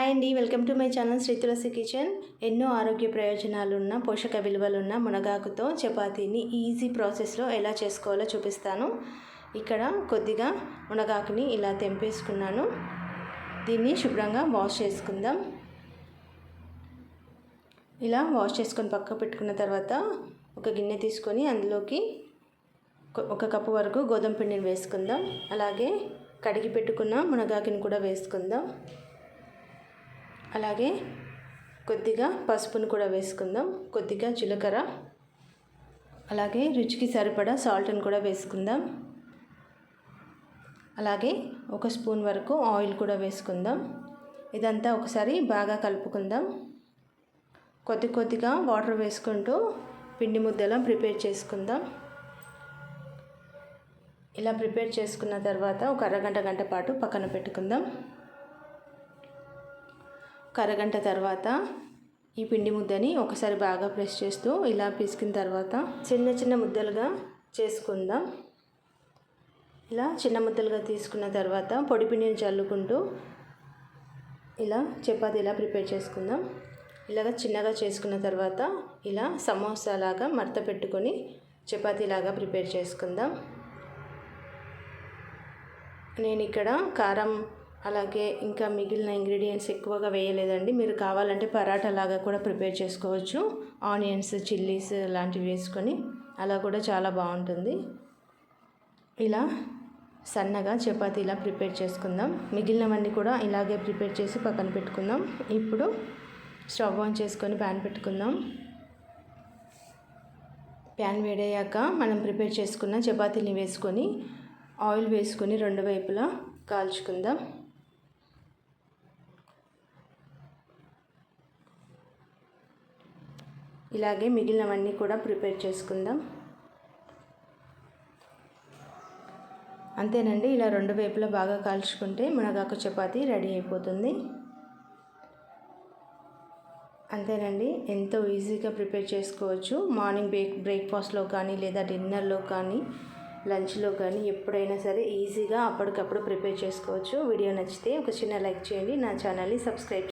Hi అండి welcome to my channel Sri Tulasi kitchen. ఎన్నో ఆరోగ్య ప్రయోజనాలున్న పోషక విలువలున్న మునగాకుతో చపాతీని ఈజీ ప్రాసెస్లో ఎలా చేసుకోవాలో చూపిస్తాను. ఇక్కడ కొద్దిగా మునగాకుని ఇలా తెంపేసుకున్నాను. దీన్ని శుభ్రంగా వాష్ చేసుకుందాం. ఇలా వాష్ చేసుకొని పక్క పెట్టుకున్న తర్వాత ఒక గిన్నె తీసుకొని అందులోకి ఒక కప్పు వరకు గోధుమ పిండిని వేసుకుందాం. అలాగే కడిగి పెట్టుకున్న మునగాకుని కూడా వేసుకుందాం. అలాగే కొద్దిగా పసుపును కూడా వేసుకుందాం. కొద్దిగా జీలకర్ర. అలాగే రుచికి సరిపడా సాల్ట్ని కూడా వేసుకుందాం. అలాగే ఒక స్పూన్ వరకు ఆయిల్ కూడా వేసుకుందాం. ఇదంతా ఒకసారి బాగా కలుపుకుందాం. కొద్ది కొద్దిగా వాటర్ వేసుకుంటూ పిండి ముద్దలా ప్రిపేర్ చేసుకుందాం. ఇలా ప్రిపేర్ చేసుకున్న తర్వాత ఒక అరగంట గంట పాటు పక్కన పెట్టుకుందాం. కరగంట తర్వాత ఈ పిండి ముద్దని ఒకసారి బాగా ప్రెస్ చేస్తూ ఇలా పిసికిన తర్వాత చిన్న చిన్న ముద్దలుగా చేసుకుందాం. ఇలా చిన్న ముద్దలుగా తీసుకున్న తర్వాత పొడి పిండిని చల్లుకుంటూ ఇలా చపాతి ఇలా ప్రిపేర్ చేసుకుందాం. ఇలాగ చిన్నగా చేసుకున్న తర్వాత ఇలా సమోసా లాగా మడత పెట్టుకొని చపాతీలాగా ప్రిపేర్ చేసుకుందాం. నేను ఇక్కడ కారం అలాగే ఇంకా మిగిలిన ఇంగ్రీడియంట్స్ ఎక్కువగా వేయలేదండి. మీరు కావాలంటే పరాటా లాగా కూడా ప్రిపేర్ చేసుకోవచ్చు. ఆనియన్స్ చిల్లీస్ లాంటివి వేసుకొని అలా కూడా చాలా బాగుంటుంది. ఇలా సన్నగా చపాతీ ఇలా ప్రిపేర్ చేసుకుందాం. మిగిలినవన్నీ కూడా ఇలాగే ప్రిపేర్ చేసి పక్కన పెట్టుకుందాం. ఇప్పుడు స్టవ్ ఆన్ చేసుకొని ప్యాన్ పెట్టుకుందాం. ప్యాన్ వేడయ్యాక మనం ప్రిపేర్ చేసుకున్న చపాతీని వేసుకొని ఆయిల్ వేసుకొని రెండు వైపులా కాల్చుకుందాం. ఇలాగే మిగిలినవన్నీ కూడా ప్రిపేర్ చేసుకుందాం. అంతేనండి ఇలా రెండు వైపులా బాగా కాల్చుకుంటే మునగాకు చపాతీ రెడీ అయిపోతుంది. అంతేనండి ఎంతో ఈజీగా ప్రిపేర్ చేసుకోవచ్చు. మార్నింగ్ బ్రేక్ బ్రేక్ఫాస్ట్లో కానీ లేదా డిన్నర్లో కానీ లంచ్లో కానీ ఎప్పుడైనా సరే ఈజీగా అప్పటికప్పుడు ప్రిపేర్ చేసుకోవచ్చు. వీడియో నచ్చితే ఒక చిన్న లైక్ చేయండి. నా ఛానల్ని సబ్స్క్రైబ్